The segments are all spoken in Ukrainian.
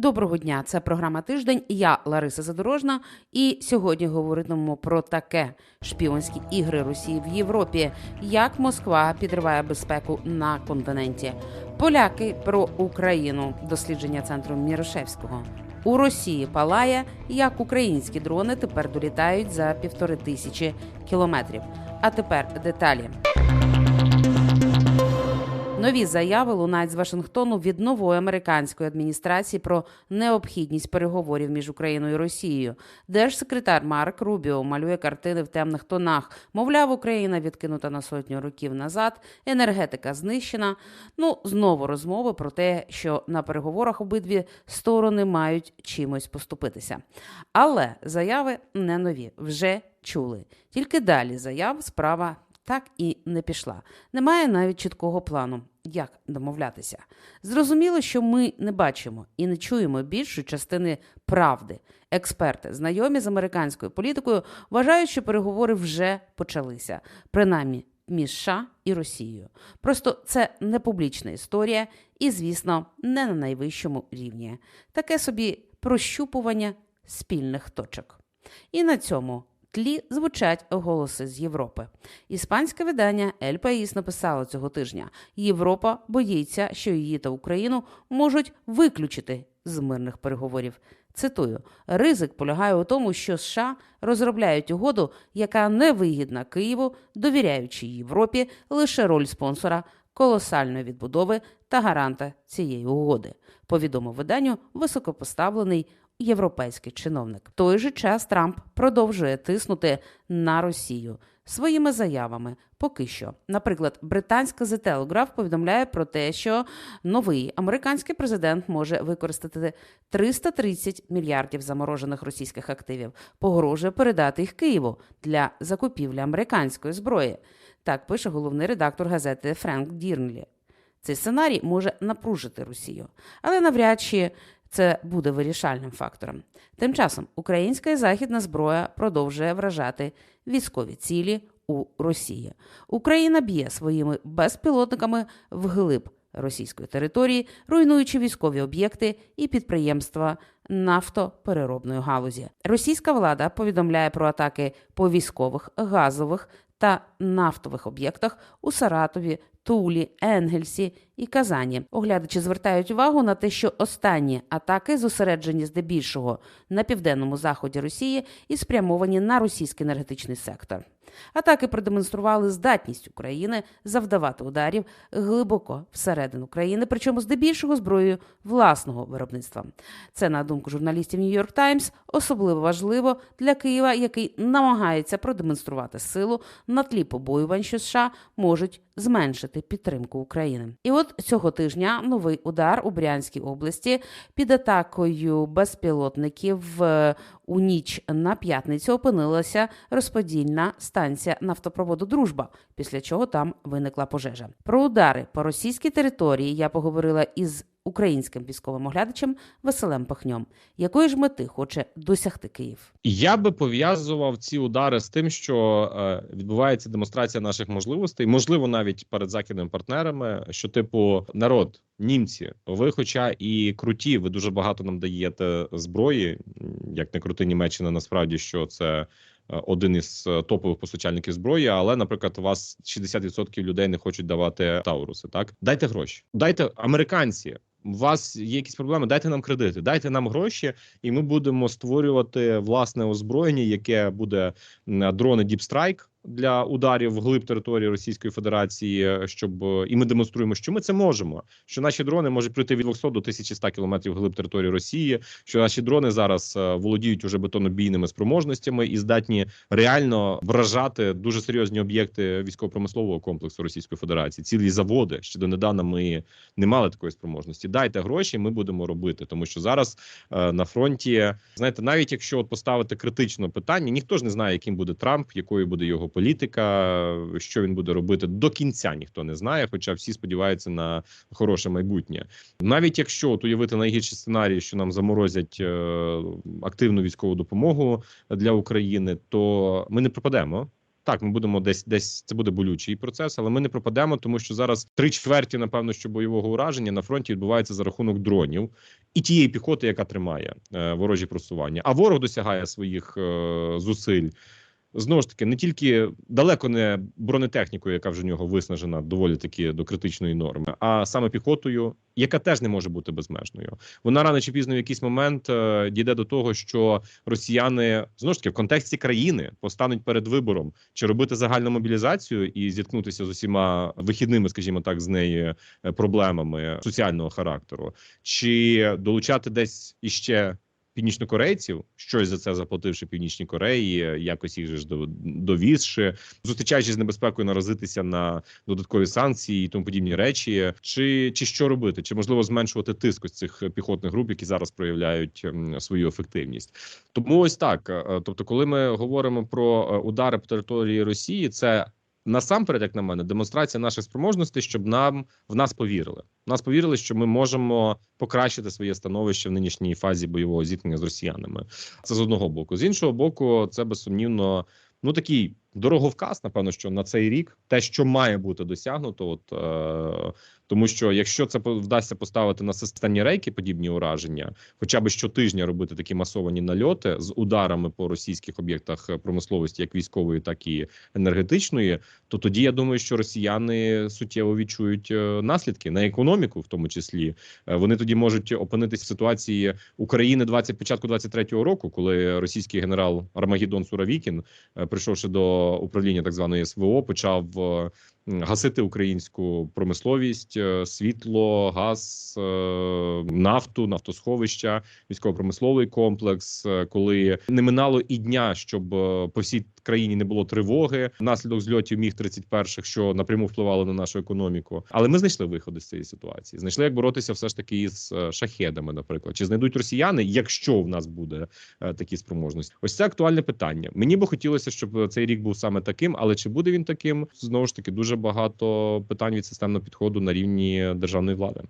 Доброго дня, це програма Тиждень. Я Лариса Задорожна. І сьогодні говоритимемо про таке шпіонські ігри Росії в Європі, як Москва підриває безпеку на континенті. Поляки про Україну. Дослідження центру Мірошевського. У Росії палає, як українські дрони тепер долітають за півтори тисячі кілометрів. А тепер деталі. Нові заяви лунають з Вашингтону від нової американської адміністрації про необхідність переговорів між Україною і Росією. Держсекретар Марк Рубіо малює картини в темних тонах. Мовляв, Україна відкинута на сотню років назад, енергетика знищена. Ну знову розмови про те, що на переговорах обидві сторони мають чимось поступитися. Але заяви не нові, вже чули. Тільки далі заяв справа так і не пішла. Немає навіть чіткого плану, як домовлятися. Зрозуміло, що ми не бачимо і не чуємо більшої частини правди. Експерти, знайомі з американською політикою, вважають, що переговори вже почалися, принаймні між США і Росією. Просто це не публічна історія і, звісно, не на найвищому рівні. Таке собі прощупування спільних точок. І на цьому тлі звучать голоси з Європи. Іспанське видання «Ель Паїс» написало цього тижня: Європа боїться, що її та Україну можуть виключити з мирних переговорів. Цитую: ризик полягає у тому, що США розробляють угоду, яка не вигідна Києву, довіряючи Європі лише роль спонсора колосальної відбудови та гаранта цієї угоди. Повідомив виданню високопоставлений європейський чиновник. В той же час Трамп продовжує тиснути на Росію своїми заявами. Поки що, наприклад, британська The Telegraph повідомляє про те, що новий американський президент може використати 330 мільярдів заморожених російських активів, погрожує передати їх Києву для закупівлі американської зброї. Так пише головний редактор газети Френк Дірнлі. Цей сценарій може напружити Росію, але навряд чи це буде вирішальним фактором. Тим часом українська і західна зброя продовжує вражати військові цілі у Росії. Україна б'є своїми безпілотниками вглиб російської території, руйнуючи військові об'єкти і підприємства нафтопереробної галузі. Російська влада повідомляє про атаки по військових, газових та нафтових об'єктах у Саратові, Тулі, Енгельсі і Казані. Оглядачі звертають увагу на те, що останні атаки зосереджені здебільшого на південному заході Росії і спрямовані на російський енергетичний сектор. Атаки продемонстрували здатність України завдавати ударів глибоко всередину країни, причому здебільшого зброєю власного виробництва. Це, на думку журналістів York Times, особливо важливо для Києва, який намагається продемонструвати силу на тлі побоювань, що США можуть зменшити підтримку України. І от цього тижня новий удар у Брянській області під атакою безпілотників е, у ніч на п'ятницю опинилася розподільна станція нафтопроводу Дружба, після чого там виникла пожежа. Про удари по російській території я поговорила із українським військовим оглядачем Василем Пахньом. Якої ж мети хоче досягти Київ? Я би пов'язував ці удари з тим, що е, відбувається демонстрація наших можливостей, можливо, навіть перед західними партнерами. Що, типу, народ, німці, ви, хоча і круті, ви дуже багато нам даєте зброї, як не крути Німеччина, насправді що це. Один із топових постачальників зброї, але, наприклад, у вас 60% людей не хочуть давати Тауруси. Так дайте гроші, дайте американці. У вас є якісь проблеми, дайте нам кредити, дайте нам гроші, і ми будемо створювати власне озброєння, яке буде дрони Strike, для ударів в глиб території Російської Федерації, щоб і ми демонструємо, що ми це можемо. Що наші дрони можуть прийти від 200 до 1100 кілометрів глиб території Росії. Що наші дрони зараз володіють уже бетонобійними спроможностями і здатні реально вражати дуже серйозні об'єкти військово-промислового комплексу Російської Федерації. Цілі заводи ще донедавна ми не мали такої спроможності. Дайте гроші, ми будемо робити, тому що зараз на фронті знаєте, навіть якщо поставити критичне питання, ніхто ж не знає, яким буде Трамп, якою буде його політика, що він буде робити до кінця, ніхто не знає. Хоча всі сподіваються на хороше майбутнє. Навіть якщо от уявити найгірші сценарії, що нам заморозять е, активну військову допомогу для України, то ми не пропадемо. так, ми будемо десь десь це буде болючий процес, але ми не пропадемо, тому що зараз три чверті, напевно, що бойового ураження на фронті відбувається за рахунок дронів і тієї піхоти, яка тримає е, ворожі просування. А ворог досягає своїх е, зусиль. Знову ж таки, не тільки далеко не бронетехнікою, яка вже в нього виснажена доволі таки до критичної норми, а саме піхотою, яка теж не може бути безмежною. Вона рано чи пізно в якийсь момент е, дійде до того, що росіяни знову ж таки в контексті країни постануть перед вибором чи робити загальну мобілізацію і зіткнутися з усіма вихідними, скажімо так, з неї е, проблемами соціального характеру, чи долучати десь іще північнокорейців, щось за це заплативши північній Кореї, якось їх же ж до- довізши, зустрічаючись з небезпекою наразитися на додаткові санкції і тому подібні речі, чи, чи що робити, чи можливо зменшувати тиск ось цих піхотних груп, які зараз проявляють ем, свою ефективність. Тому ось так. е, Тобто, коли ми говоримо про е, удари по території Росії, це насамперед, як на мене, демонстрація наших спроможностей, щоб нам в нас повірили. В нас повірили, що ми можемо покращити своє становище в нинішній фазі бойового зіткнення з росіянами. Це з одного боку. З іншого боку, це безсумнівно. Ну такий дороговказ, напевно, що на цей рік те, що має бути досягнуто, от е, тому що якщо це вдасться поставити на системні рейки подібні ураження, хоча б щотижня робити такі масовані нальоти з ударами по російських об'єктах промисловості, як військової, так і енергетичної, то тоді я думаю, що росіяни суттєво відчують е, наслідки на економіку, в тому числі. Е, вони тоді можуть опинитися в ситуації України 20, початку 23-го року, коли російський генерал Армагеддон Суравікін, е, прийшовши до управління так званої СВО, почав е, гасити українську промисловість, е, світло, газ, е, нафту, нафтосховища, військово-промисловий комплекс. е, Коли не минало і дня, щоб по всій країні не було тривоги внаслідок зльотів міг 31 що напряму впливало на нашу економіку. Але ми знайшли виходи з цієї ситуації. Знайшли, як боротися все ж таки із шахедами, наприклад, чи знайдуть росіяни, якщо в нас буде такі спроможності. Ось це актуальне питання. Мені би хотілося, щоб цей рік був саме таким, але чи буде він таким? Знову ж таки, дуже багато питань від системного підходу на рівні державної влади.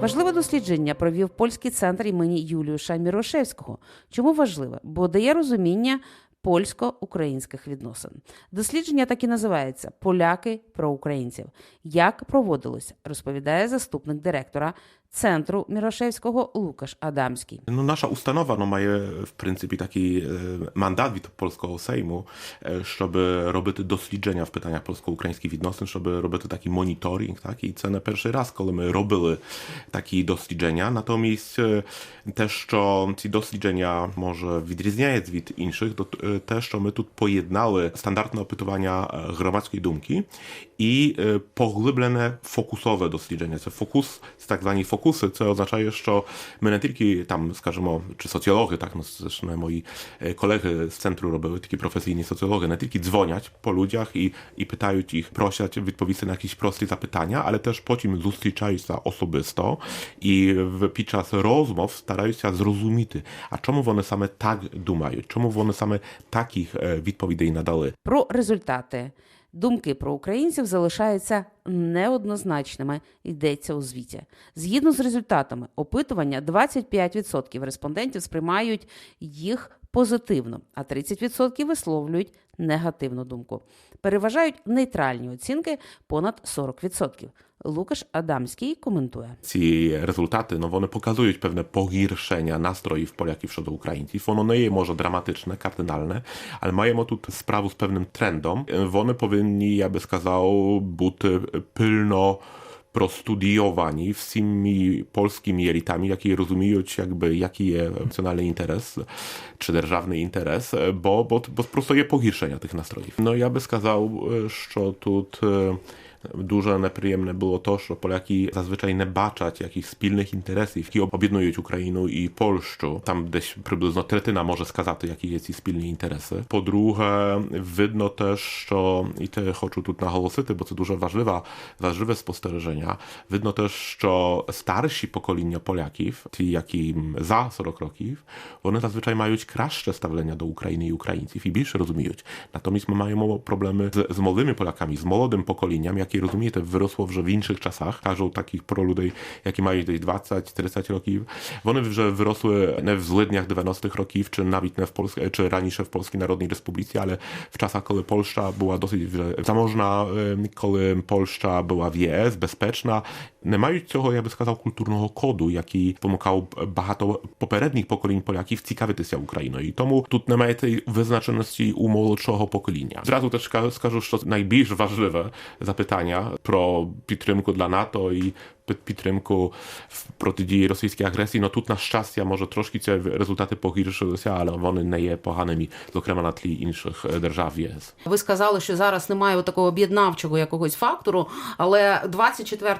Важливе дослідження провів польський центр імені Юліуша Мірошевського. Чому важливе? Бо дає розуміння польсько-українських відносин. Дослідження так і називається Поляки про українців. Як проводилося, розповідає заступник директора центру Мірошевського Лукаш Адамський. No, nasza ustanowa no, принципі такий е, мандат від польського сейму, е, щоб робити дослідження в питаннях польсько-українських відносин, щоб робити такий моніторинг. Так? І це не перший раз, коли ми робили такі дослідження. Натомість е, те, що ці дослідження може відрізняють від інших, то е, те, що ми тут поєднали стандартне опитування е, громадської думки і е, поглиблене фокусове дослідження. Це фокус, це так звані фокуси. Це означає, що ми не тільки там, скажімо, чи socjologi, tak, no zresztą moi e, koledzy z centrum robili, такі професійні соціологи, не тільки дзвонять по людях і, і питають їх, просять відповісти на якісь прості запитання, але теж потім зустрічаються особисто і в, під час розмов стараються зрозуміти, а чому вони саме так думають, чому вони саме таких е, відповідей надали. Про результати. Думки про українців залишаються неоднозначними, йдеться у звіті. Згідно з результатами опитування, 25% респондентів сприймають їх позитивно, а 30% висловлюють негативну думку. Переважають нейтральні оцінки понад 40%. Лукаш Адамський коментує. Ці результати no, вони показують певне погіршення настроїв поляків щодо українців. Воно не є може драматичне, кардинальне, але маємо тут справу з певним трендом. Вони повинні, я би сказав, бути пильно простудіовані всіми polskimi елітами, які розуміють, якби, який є національний інтерес чи державний інтерес, бо, бо, бо просто є погіршення тих настроїв. No ja by сказав, що тут е, Дуже неприємне було то, що поляки зазвичай не бачать jakichś спільних інтересів, які об'єднують Україну і Польщу. Там десь приблизно третина може сказати, які є ці спільні інтереси. По-друге, видно теж, що і те хочу тут наголосити, бо це дуже важливе, важливе спостереження. Видно теж, що старші покоління Поляків, ті, які за 40 років, вони зазвичай мають краще ставлення до України і українців і більше розуміють. Natomiast my mają problemy z, z młodymi Polakami, z młodym pokoleniem, jakie яке розумієте, виросло вже в інших часах. Кажу таких про людей, які мають десь 20-30 років. Вони вже виросли не в злиднях 90-х років, чи навіть не в Polsce, czy раніше в Polskiej Narodnej Republice, ale w czasach, kiedy Polska była dosyć вже zamożna, em, коли Польща була в ЄС, безпечна, не мають цього, я би сказав, культурного коду, який спонукав багато попередніх поколінь поляків цікавитися Україною. І тому тут немає tej визначеності у молодшого покоління. Зразу теж ска- скажу, що найбільш важливе запитання про підтримку для НАТО і під- підтримку в протидії російській агресії. Ну тут на щастя, може трошки ці результати погіршилися, але вони не є поганими, зокрема на тлі інших держав ЄС. Ви сказали, що зараз немає такого об'єднавчого якогось фактору, але 24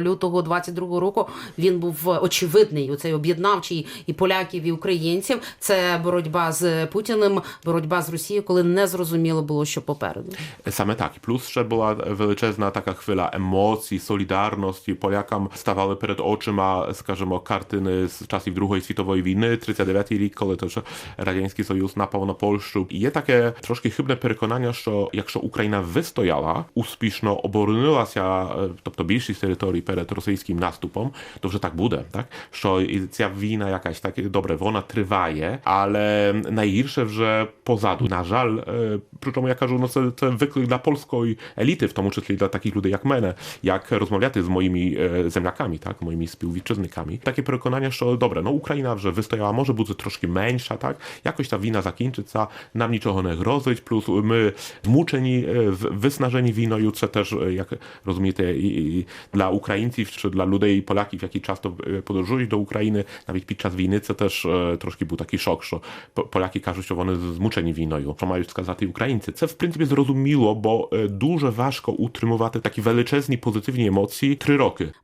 лютого 22 року він був очевидний. Оцей об'єднавчий і поляків, і українців. Це боротьба з Путіним, боротьба з Росією, коли не зрозуміло було, що попереду. Same tak. Plus ще була величезна така хвиля емоцій, солідарності. Полякам ставали перед очима, скажімо, картини з часів Другої світової війни, 39 рік, коли теж Радянський Союз напав на Польщу. І є таке трошки хибне переконання, що якщо Україна вистояла, успішно оборонилася, е, тобто більшість територій перед російським наступом, то вже так буде, так? Що і ця війна jakaś так, добре, вона триває, але найгірше вже позаду. На жаль, е, причому я кажу, ну це, це виклик для польської еліти, в тому числі для таких людей, як мене, як розмовляти з моїми е, земляками, так, моїми співвітчизниками. Таке переконання, що добре, ну Україна вже вистояла, може бути трошки менша, так, якось ta wina закінчиться, нам нічого не грозить, плюс ми змучені, е, в- виснажені війною, це теж, е, як розумієте, і, і для українців чи для людей, поляків, які часто е, подорожують до України, навіть під час війни, це теж е, трошки був такий шок, що по- поляки кажуть, що вони змучені війною, що мають сказати українці. Це в принципі зрозуміло, бо е, дуже важко утримувати такі величезні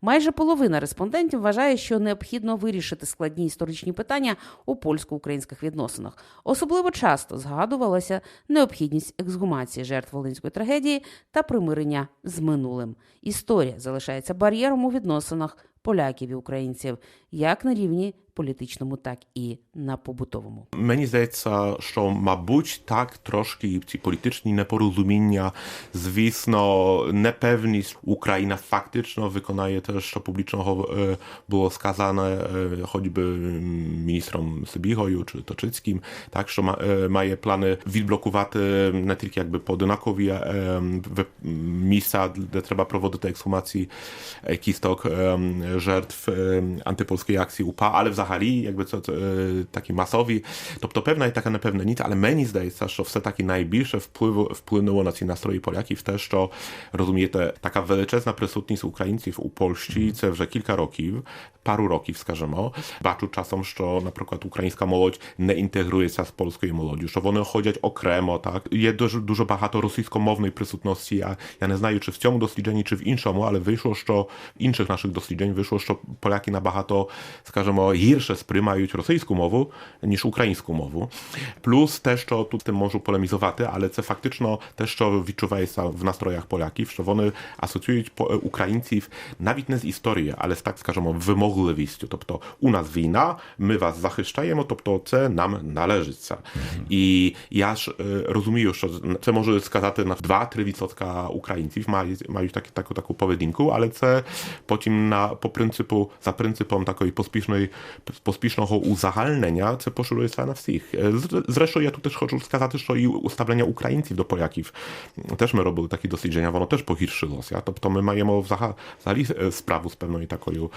Майже половина респондентів вважає, що необхідно вирішити складні історичні питання у польсько-українських відносинах. Особливо часто згадувалася необхідність ексгумації жертв волинської трагедії та примирення з минулим. Історія залишається бар'єром у відносинах поляків і українців, як на рівні політичному, так і на побутовому. Мені здається, що, мабуть, так трошки ці політичні непорозуміння, звісно, непевність Україна фактично виконає те, що публічного е, було сказане е, choćby міністром Сибігою чи Точицьким, так що ма- е, має плани відблокувати не тільки якби поодинакові е, ви- місця, де треба проводити ексхумації е, кісток е, жертw е, антипolskiej akcji UPA, ale взагалі, якби це, це е, такі масові. Тобто певна і така непевненість, але мені здається, що все-таки найбільше впливу, вплинуло на ці настрої Поляків те, що розумієте, така величезна присутність українців у Польщі, це вже кілька років, пару років, скажімо. Бачу часом, що, наприклад, українська молодь не інтегрується з польською молоддю, що вони ходять окремо, так. Є дуже, дуже багато російськомовної присутності. Я, я не знаю, чи в цьому дослідженні, чи в іншому, але вийшло, що в інших наших досліджень вийшло, що поляки набагато, скажімо, гірше сприймають російську мову, ніж українську мову. Плюс те, що тут з тим можу полемізувати, але це фактично те, що відчувається в настроях поляків, що вони асоціюють по- українців навіть не з історією, але з так, скажімо, вимогливістю. Тобто у нас війна, ми вас захищаємо, тобто це нам належиться. І я ж е, розумію, що це може сказати на 2-3% українців мають, мають таку, таку, таку поведінку, але це потім на, по принципу, за принципом такої поспішної, узагальнення, це поширюється на всіх. Е, з- Zresztą я тут też хочу сказати, що і уставлення українців до поляків, теж ми робили такі дослідження, воно теж погіршилося. Тобто ми маємо взага- взагалі е, справу з певною такою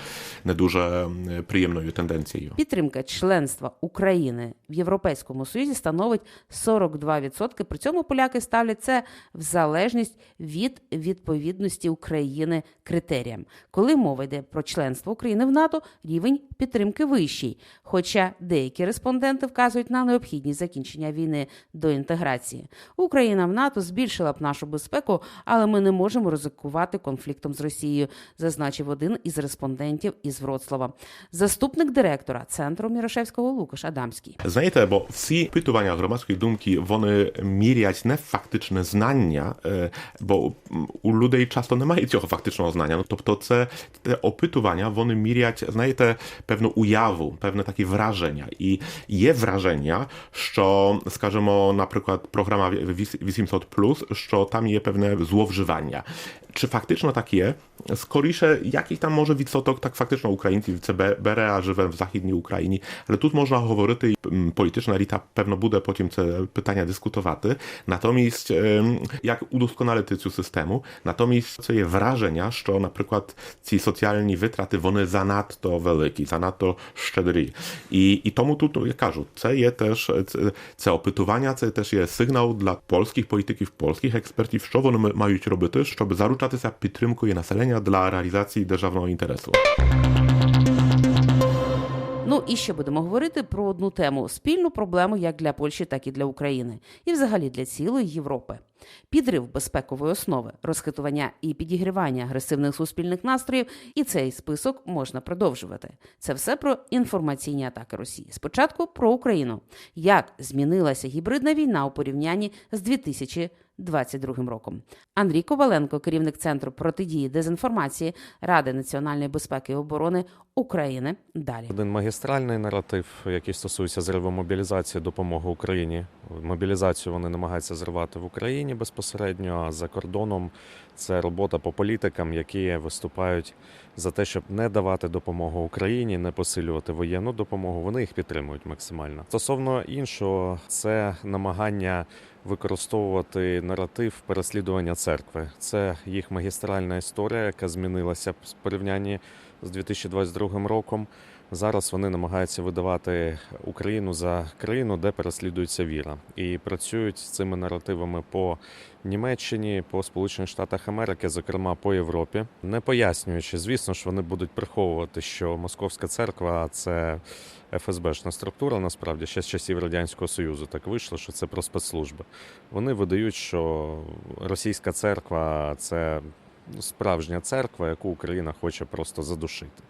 не дуже приємною тенденцією. Підтримка членства України в Європейському Союзі становить 42%. При цьому поляки ставлять це в залежність від відповідності України критеріям. Коли мова йде про членство України в НАТО, рівень підтримки вищий. Хоча деякі респонденти вказують на необхідність закінчення війни до інтеграції. Україна в НАТО збільшила б нашу безпеку, але ми не можемо ризикувати конфліктом з Росією, зазначив один із респондентів із Вроцлава. Заступник директора центру Мірошевського Лукаш Адамський. Знаєте, бо всі опитування громадської думки вони мірять не фактичне знання, е, бо у людей часто немає цього фактичного знання. Ну тобто, це те опитування вони мірять, знаєте, певну уяву, певне такі враження. І є враження, що, скажімо, наприклад, програма 800+, що там є певне зловживання. Чи фактично так є? Скоріше, який там може відсоток, так фактично українців це бе- бере, а живе в Західній Україні. Але тут можна говорити, м, політична еліта певно буде потім це питання дискутувати. Natomiast ем, як удосконалити цю систему? Natomiast це є враження, що, наприклад, ці соціальні витрати вони занадто великі, занадто щедрі. І, і тому тут, я кажу, це є теж це, це опитування, це теж є сигнал для польських політиків, польських експертів, що вони м- мають робити, щоб заручатися підтримкою населення для реалізації державного інтересу. Ну і ще будемо говорити про одну тему спільну проблему як для Польщі, так і для України, і взагалі для цілої Європи. Підрив безпекової основи, розхитування і підігрівання агресивних суспільних настроїв, і цей список можна продовжувати. Це все про інформаційні атаки Росії. Спочатку про Україну. Як змінилася гібридна війна у порівнянні з 2022 роком? Андрій Коваленко, керівник центру протидії дезінформації Ради національної безпеки і оборони України. Далі. Один магістральний наратив, який стосується зриву мобілізації допомоги Україні. Мобілізацію вони намагаються зривати в Україні безпосередньо, а за кордоном це робота по політикам, які виступають за те, щоб не давати допомогу Україні, не посилювати воєнну допомогу. Вони їх підтримують максимально. Стосовно іншого, це намагання використовувати наратив переслідування церкви. Це їх магістральна історія, яка змінилася в порівнянні з 2022 роком. Зараз вони намагаються видавати Україну за країну, де переслідується віра, і працюють з цими наративами по Німеччині, по Сполучених Штатах Америки, зокрема по Європі, не пояснюючи, звісно ж, вони будуть приховувати, що Московська церква це ФСБшна структура. Насправді ще з часів радянського союзу так вийшло, що це про спецслужби. Вони видають, що російська церква це справжня церква, яку Україна хоче просто задушити.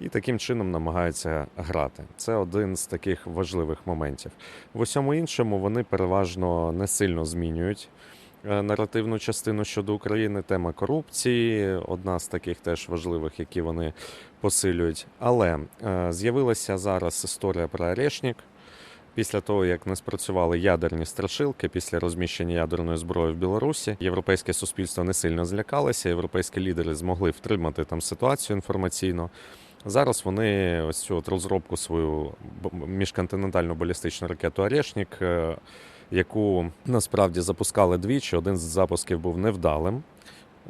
І таким чином намагаються грати. Це один з таких важливих моментів. В усьому іншому вони переважно не сильно змінюють. е, Наративну частину щодо України, тема корупції одна з таких теж важливих, які вони посилюють. Але е, з'явилася зараз історія про Орешник. Після того, як не спрацювали ядерні страшилки після розміщення ядерної зброї в Білорусі, європейське суспільство не сильно злякалося. Європейські лідери змогли втримати там ситуацію інформаційно. Зараз вони ось цю от розробку свою міжконтинентальну балістичну ракету Орешник, е, яку насправді запускали двічі. Один з запусків був невдалим.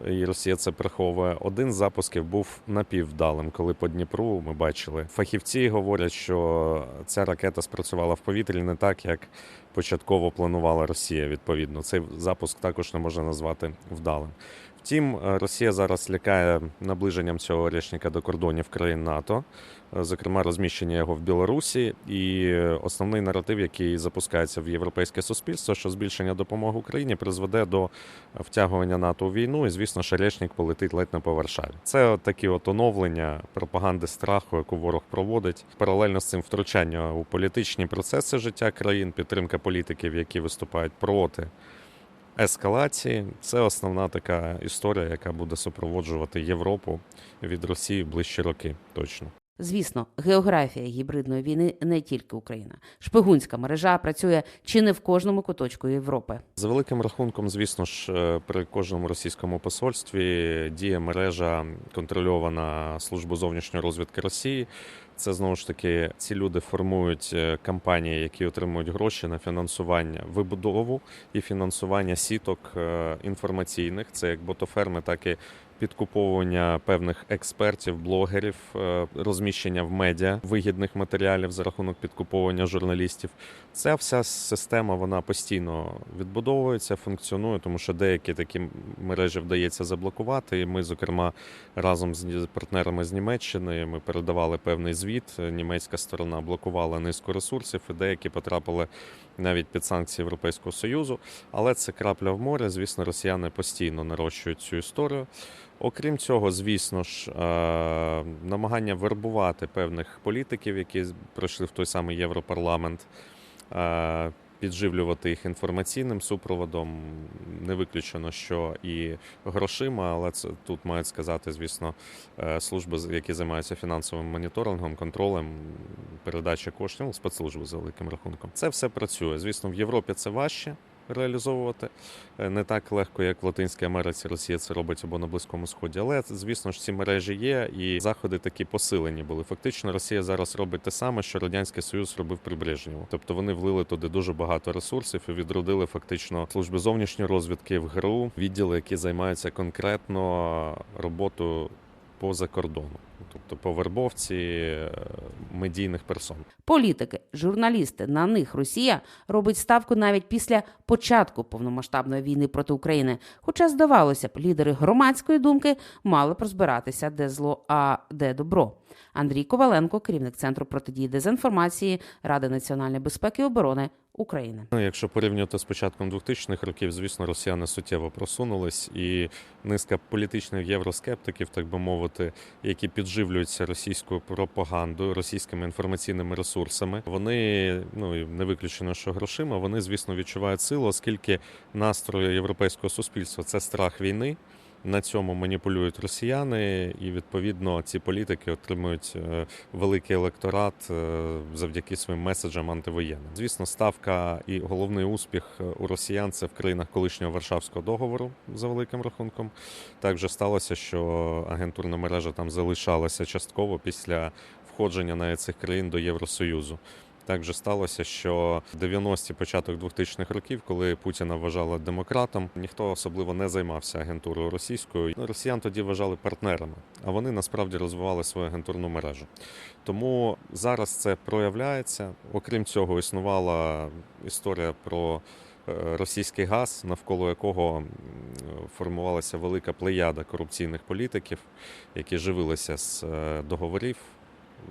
І Росія це приховує. Один з запусків був напіввдалим, коли по Дніпру ми бачили. Фахівці говорять, що ця ракета спрацювала в повітрі не так, як початково планувала Росія. Відповідно, цей запуск також не можна назвати вдалим. Втім, е, Росія зараз лякає наближенням цього орешника до кордонів країн НАТО, е, зокрема розміщення його в Білорусі. І основний наратив, який запускається в європейське суспільство, що збільшення допомоги Україні призведе до втягування НАТО у війну, і звісно, що орешник полетить ледь не по Варшаві. Це от такі от оновлення пропаганди страху, яку ворог проводить. Паралельно з цим втручання у політичні процеси життя країн, підтримка політиків, які виступають проти ескалації. Це основна така історія, яка буде супроводжувати Європу від Росії ближчі роки. Точно. Звісно, географія гібридної війни не тільки Україна. Шпигунська мережа працює чи не в кожному куточку Європи. За великим рахунком, звісно ж, е, при кожному російському посольстві діє мережа контрольована службою зовнішньої розвідки Росії. Це знову ж таки ці люди формують е, компанії, які отримують гроші на фінансування вибудову і фінансування сіток е, інформаційних. Це як ботоферми, так і підкуповування певних експертів, блогерів, е, розміщення в медіа вигідних матеріалів за рахунок підкуповування журналістів. Ця вся система вона постійно відбудовується, функціонує, тому що деякі такі мережі вдається заблокувати. І ми, зокрема, разом з партнерами з Німеччини ми передавали певний звіт. Німецька сторона блокувала низку ресурсів, і деякі потрапили навіть під санкції Європейського Союзу. Але це крапля в море. Звісно, росіяни постійно нарощують цю історію. Окрім цього, звісно ж, е, намагання вербувати певних політиків, які пройшли в той самий Європарламент. Підживлювати їх інформаційним супроводом. Не виключено, що і грошима, але це тут мають сказати, звісно, е, служби, які займаються фінансовим моніторингом, контролем, передачі коштів, ну, спецслужби за великим рахунком. Це все працює. Звісно, в Європі це важче. Реалізовувати Е, не так легко, як в Латинській Америці Росія це робить або на Близькому Сході. Але звісно ж ці мережі є, і заходи такі посилені були. Фактично, Росія зараз робить те саме, що радянський Союз робив при Брежнєву. Тобто вони влили туди дуже багато ресурсів і відродили фактично служби зовнішньої розвідки в ГРУ, відділи, які займаються конкретно роботою поза кордоном, тобто по вербовці е, медійних персон. Політики, журналісти, на них Росія робить ставку навіть після початку повномасштабної війни проти України. Хоча, здавалося б, лідери громадської думки мали б розбиратися, де зло, а де добро. Андрій Коваленко, керівник центру протидії дезінформації Ради національної безпеки і оборони України. Ну, якщо порівнювати з початком 2000-х років, звісно, росіяни суттєво просунулись, і низка політичних євроскептиків, так би мовити, які підживлюються російською пропагандою, російськими інформаційними ресурсами, вони ну не виключено, що грошима, вони звісно відчувають силу, оскільки настрої європейського суспільства це страх війни. На цьому маніпулюють росіяни, і відповідно ці політики отримують е, великий електорат е, завдяки своїм меседжам антивоєнним. Звісно, ставка і головний успіх е, у росіян це в країнах колишнього Варшавського договору за великим рахунком. Так же сталося, що агентурна мережа там залишалася частково після входження навіть цих країн до Євросоюзу. Так же сталося, що в 90-ті початок 2000-х років, коли Путіна вважали демократом, ніхто особливо не займався агентурою російською. Ну, Росіян тоді вважали партнерами, а вони насправді розвивали свою агентурну мережу. Тому зараз це проявляється. Окрім цього, існувала історія про е, російський газ, навколо якого формувалася велика плеяда корупційних політиків, які живилися з е, договорів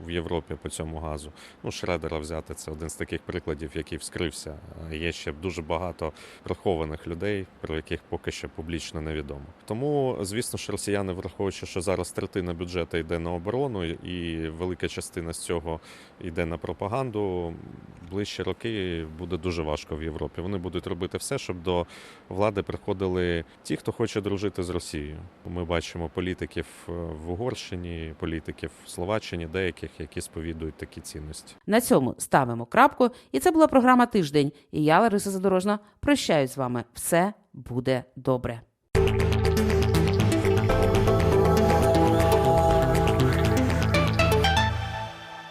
в Європі по цьому газу. Ну, Шредера взяти це один з таких прикладів, який вскрився. Є ще дуже багато прихованих людей, про яких поки що публічно невідомо. Тому, звісно ж, росіяни, враховуючи, що зараз третина бюджету йде на оборону, і велика частина з цього йде на пропаганду. Ближчі роки буде дуже важко в Європі. Вони будуть робити все, щоб до влади приходили ті, хто хоче дружити з Росією. Ми бачимо політиків е, в Угорщині, політиків в Словаччині, деяких, які сповідують такі цінності. На цьому ставимо крапку. І це була програма Тиждень. І я, Лариса Задорожна, прощаюсь з вами. Все буде добре.